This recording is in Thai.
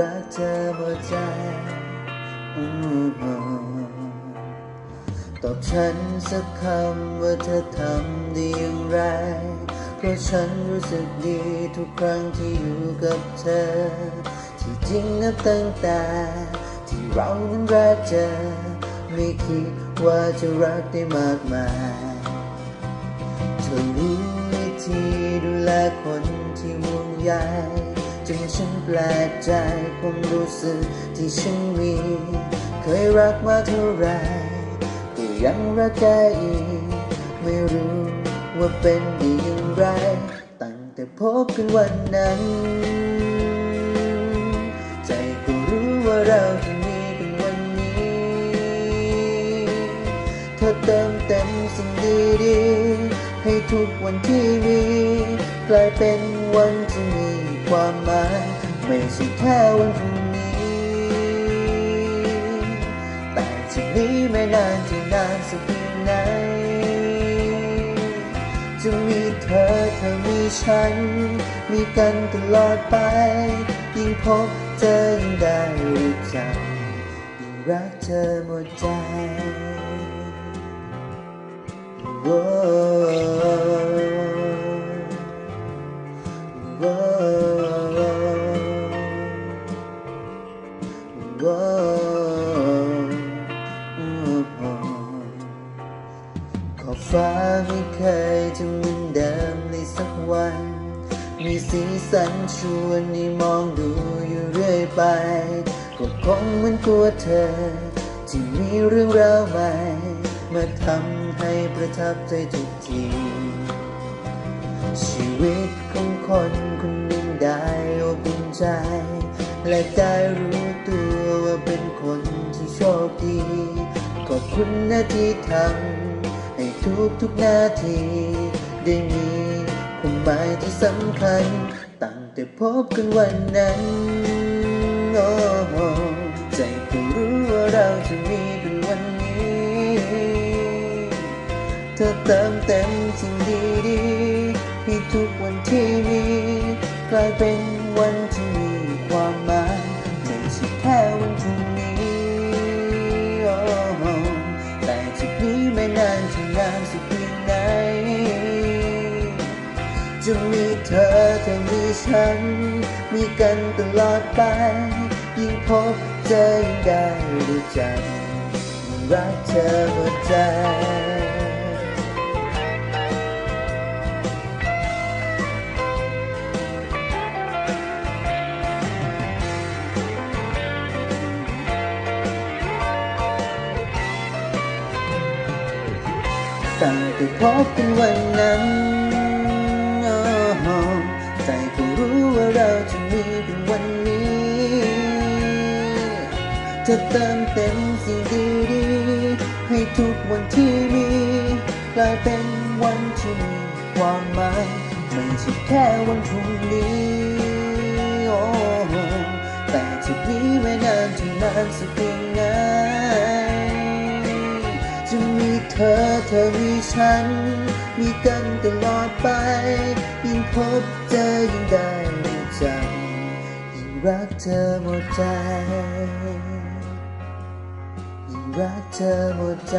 รักเธอหมดใจตอบฉันสักคำว่าเธอทำด้อย่างไร เพราะฉันรู้สึกดีทุกครั้งที่อยู่กับเธอ ที่จริงนับตั้งแต่ที่เรานั้นรักเจอไม่คิดว่าจะรักได้มากมายเธอรู้วิธีดูแลคนที่ห่วงใย ฉันแปลกใจความรู้สึกที่ฉันมี เคยรักมาเท่าไหรก็ยังรักได้อีก ไม่รู้ว่าเป็นได้อย่างไร ตั้งแต่พบกันวันนั้น ใจก็รู้ว่าเราจะมีกันวันนี้ เธอเติมเต็มสิ่งดีๆให้ทุกวันที่มี กลายเป็นวันที่มี ความหมาย ไม่ใช่แค่วันพรุ่งนี้ แต่จากนี้ไม่นานจะนานสักเพียงไหน จะมีเธอเธอมีฉัน มีกันตลอดไป ยิ่งพบเจอยิ่งได้รู้จักยิ่งรักเธอหมดใจโขอบฟ้าไม่เคยจะเหมือนเดิมในสักวัน มีสีสันชวนให้มองดูอยู่เรื่อยไป ก็คงเหมือนตัวเธอ ที่มีเรื่องราวใหม่ มาทำให้ประทับใจทุกที ชีวิตของคนคนหนึ่งได้อบอุ่นใจ และได้รู้ ขอบคุณนะที่ทำให้ทุกทุกนาทีได้มีความหมายที่สำคัญ ตั้งแต่พบกันวันนั้นโอ้โหใจก็รู้ว่าเราจะมีกันวันนี้ เธอเติมเต็มสิ่งดีๆให้ทุกวันที่มี กลายเป็นวันที่านจะนานสักเพียงไหน จะมีเธอเธอมีฉัน มีกันตลอดไป ยิ่งพบเจอยิ่งได้รู้จักรักเธอหมดใจ ตั้งแต่พบกันวันนั้นโอ้โหใจก็รู้ว่าเราจะมีกันวันนี้ จะเติมเต็มสิ่งดีๆ ให้ทุกวันที่มีกลายเป็นวันที่มีความหมาย ไม่ใช่แค่วันพรุ่งนี้โอ้โหแต่จากนี้ไม่นานจะนานสักเพียงไหน เธอเธอมีฉัน มีกันตลอดไป ยิ่งพบเจอยิ่งได้รู้จักยิ่งรักเธอหมดใจ ยิ่งรักเธอหมดใจ